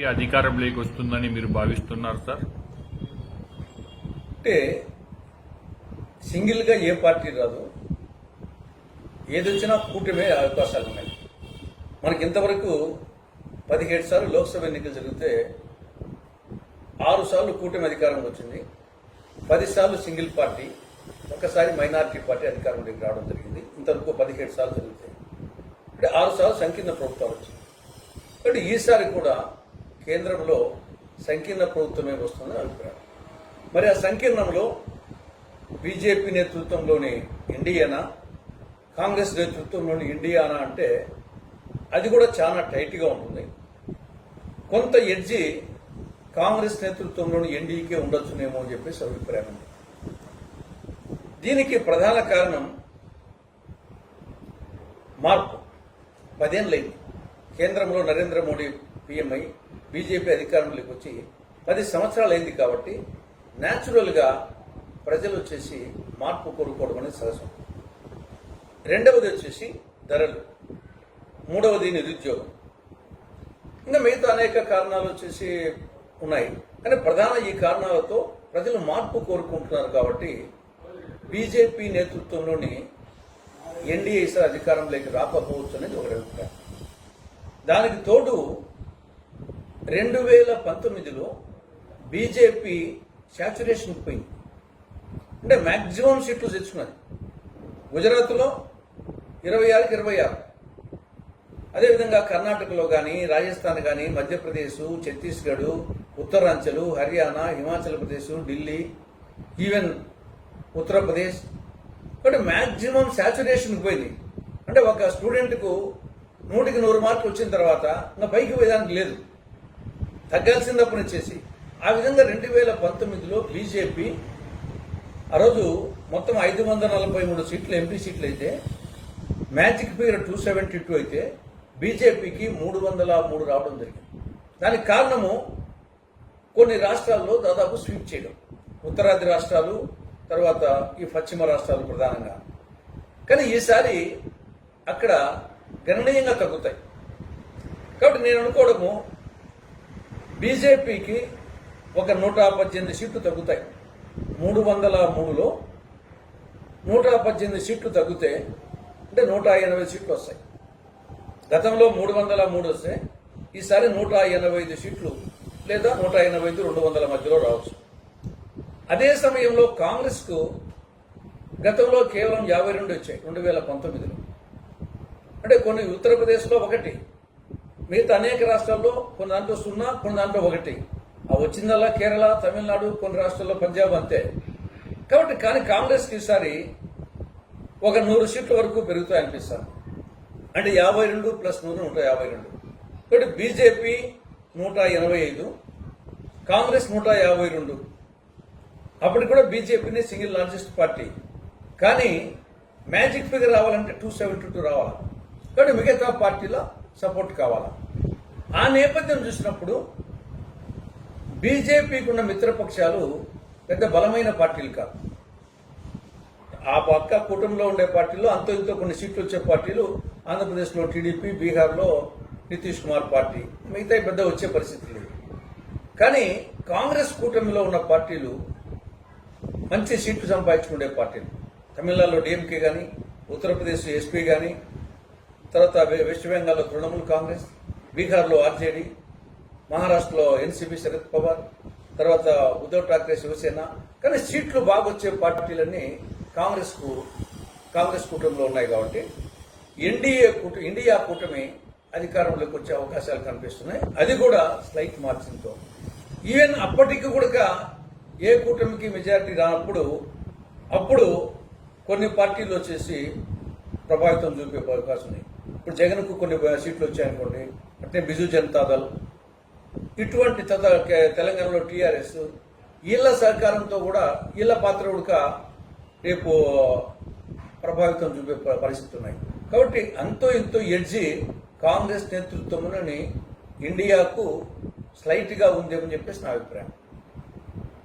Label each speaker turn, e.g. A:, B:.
A: Party అధికారంలోకి వస్తుందని మీరు భావిస్తున్నారు సార్?
B: అంటే సింగిల్గా ఏ పార్టీ రాదు. ఏదొచ్చినా కూటమే అవకాశాలు ఉన్నాయి. మనకి ఇంతవరకు పదిహేడు సార్లు లోక్సభ ఎన్నికలు జరిగితే ఆరు సార్లు కూటమి అధికారంలో వచ్చింది. పది సార్లు సింగిల్ పార్టీ ఒకసారి మైనారిటీ పార్టీ అధికారంలోకి రావడం జరిగింది. ఇంతవరకు పదిహేడు సార్లు జరుగుతాయి అంటే ఆరు సార్లు సంకీర్ణ ప్రభుత్వాలు వచ్చింది. అంటే ఈసారి కూడా కేంద్రంలో సంకీర్ణ ప్రభుత్వమే వస్తుందని అభిప్రాయం. మరి ఆ సంకీర్ణంలో బీజేపీ నేతృత్వంలోని ఇండియానా కాంగ్రెస్ నేతృత్వంలోని ఇండియానా అంటే అది కూడా చాలా టైట్గా ఉంటుంది. కొంత ఎడ్జి కాంగ్రెస్ నేతృత్వంలోని ఎన్డీకే ఉండొచ్చునేమో అని చెప్పేసి అభిప్రాయం ఉంది. దీనికి ప్రధాన కారణం మార్పు. పదేళ్ళైంది కేంద్రంలో నరేంద్ర మోడీ పిఎంఐ బీజేపీ అధికారంలోకి వచ్చి పది సంవత్సరాలు అయింది కాబట్టి న్యాచురల్గా ప్రజలు వచ్చేసి మార్పు కోరుకోవడం అనేది సహజం. రెండవది వచ్చేసి ధరలు. మూడవది నిరుద్యోగం. ఇంకా మిగతా అనేక కారణాలు వచ్చేసి ఉన్నాయి. కానీ ప్రధాన ఈ కారణాలతో ప్రజలు మార్పు కోరుకుంటున్నారు కాబట్టి బీజేపీ నేతృత్వంలోని ఎన్డీఏ ఈసారి అధికారంలోకి రాకపోవచ్చు అనేది ఒక అభిప్రాయం. దానికి తోడు రెండు వేల పంతొమ్మిదిలో బీజేపీ శాచురేషన్ పోయింది. అంటే మ్యాక్సిమం సీట్లు తెచ్చుకున్నది. గుజరాత్లో ఇరవై ఆరుకి ఇరవై ఆరు. అదేవిధంగా కర్ణాటకలో కానీ రాజస్థాన్ కానీ మధ్యప్రదేశ్ ఛత్తీస్గఢ్ ఉత్తరాంచల్ హర్యానా హిమాచల్ ప్రదేశ్ ఢిల్లీ ఈవెన్ ఉత్తరప్రదేశ్. కాబట్టి మ్యాక్సిమం శాచురేషన్కి పోయింది. అంటే ఒక స్టూడెంట్కు నూటికి నూరు మార్కులు వచ్చిన తర్వాత ఇంకా పైకి పోయేదానికి లేదు. తగ్గాల్సిందప్పుడు వచ్చేసి ఆ విధంగా రెండు వేల పంతొమ్మిదిలో బీజేపీ ఆ రోజు మొత్తం ఐదు వందల నలభై మూడు సీట్లు ఎంపీ సీట్లు అయితే magic figure two seventy two అయితే బీజేపీకి మూడు వందల మూడు రావడం జరిగింది. దానికి కారణము కొన్ని రాష్ట్రాల్లో దాదాపు స్వీప్ చేయడం. ఉత్తరాది రాష్ట్రాలు తర్వాత ఈ పశ్చిమ రాష్ట్రాలు ప్రధానంగా. కానీ ఈసారి అక్కడ గణనీయంగా తగ్గుతాయి. కాబట్టి నేను అనుకోవడము బీజేపీకి ఒక నూట పద్దెనిమిది సీట్లు తగ్గుతాయి. మూడు వందల మూడులో నూట పద్దెనిమిది సీట్లు తగ్గితే అంటే నూట ఎనభై సీట్లు వస్తాయి. గతంలో మూడు వందల మూడు వస్తే ఈసారి నూట ఎనభై ఐదు సీట్లు లేదా నూట ఎనభై ఐదు రెండు వందల మధ్యలో రావచ్చు. అదే సమయంలో కాంగ్రెస్కు గతంలో కేవలం యాభై రెండు వచ్చాయి రెండు వేల పంతొమ్మిదిలో. అంటే కొన్ని ఉత్తరప్రదేశ్లో ఒకటి మిగతా అనేక రాష్ట్రాల్లో కొన్ని దాంట్లో సున్నా కొన్ని దాంట్లో ఒకటి. ఆ వచ్చిందల్లా కేరళ తమిళనాడు కొన్ని రాష్ట్రాల్లో పంజాబ్ అంతే. కాబట్టి కానీ కాంగ్రెస్కి ఈసారి ఒక నూరు సీట్ల వరకు పెరుగుతాయి అనిపిస్తాను అంటే యాభై రెండు ప్లస్ నూరు నూట యాభై రెండు. కాబట్టి బీజేపీ నూట ఎనభై ఐదు కాంగ్రెస్ నూట యాభై రెండు. అప్పటికి కూడా బీజేపీని సింగిల్ లార్జెస్ట్ పార్టీ. కానీ మ్యాజిక్ ఫిగర్ రావాలంటే టూ సెవెంటీ టూ రావాలి. కాబట్టి మిగతా పార్టీలో సపోర్ట్ కావాలా? ఆ నేపథ్యం చూసినప్పుడు బీజేపీకి ఉన్న మిత్రపక్షాలు పెద్ద బలమైన పార్టీలు కాదు. ఆ పక్క కూటమిలో ఉండే పార్టీలు అంతో ఇంతో కొన్ని సీట్లు వచ్చే పార్టీలు ఆంధ్రప్రదేశ్లో టీడీపీ బీహార్లో నితీష్ కుమార్ పార్టీ మిగతా పెద్ద వచ్చే పరిస్థితి లేదు కానీ కాంగ్రెస్ కూటమిలో ఉన్న పార్టీలు మంచి సీట్లు సంపాదించుకునే పార్టీలు. తమిళనాడులో డిఎంకే కానీ ఉత్తరప్రదేశ్ ఎస్పీ కానీ తర్వాత వెస్ట్ బెంగాల్లో తృణమూల్ కాంగ్రెస్ బీహార్లో ఆర్జేడీ మహారాష్ట్రలో ఎన్సీపీ శరద్ పవార్ తర్వాత ఉద్ధవ్ ఠాక్రే శివసేన. కానీ సీట్లు బాగా వచ్చే పార్టీలన్నీ కాంగ్రెస్కు కాంగ్రెస్ కూటమిలో ఉన్నాయి కాబట్టి ఎన్డీఏ కూట ఇండియా కూటమి అధికారంలోకి వచ్చే అవకాశాలు కనిపిస్తున్నాయి. అది కూడా స్లైట్ మార్జిన్తో. ఈవెన్ అప్పటికి కూడా ఏ కూటమికి మెజారిటీ రానప్పుడు అప్పుడు కొన్ని పార్టీలు వచ్చేసి ప్రభావితం చూపే అవకాశం ఉంది. ఇప్పుడు జగన్కు కొన్ని సీట్లు వచ్చాయనుకోండి అంటే బిజు జనతాదళ్ ఇటువంటి తద తెలంగాణలో టీఆర్ఎస్ వీళ్ళ సహకారంతో కూడా వీళ్ళ పాత్ర ఉడక రేపు ప్రభావితం చూపే పరిస్థితులు ఉన్నాయి. కాబట్టి అంతో ఇంతో ఎడ్జి కాంగ్రెస్ నేతృత్వంలోని ఇండియాకు స్లైట్గా ఉందేమని చెప్పేసి నా అభిప్రాయం.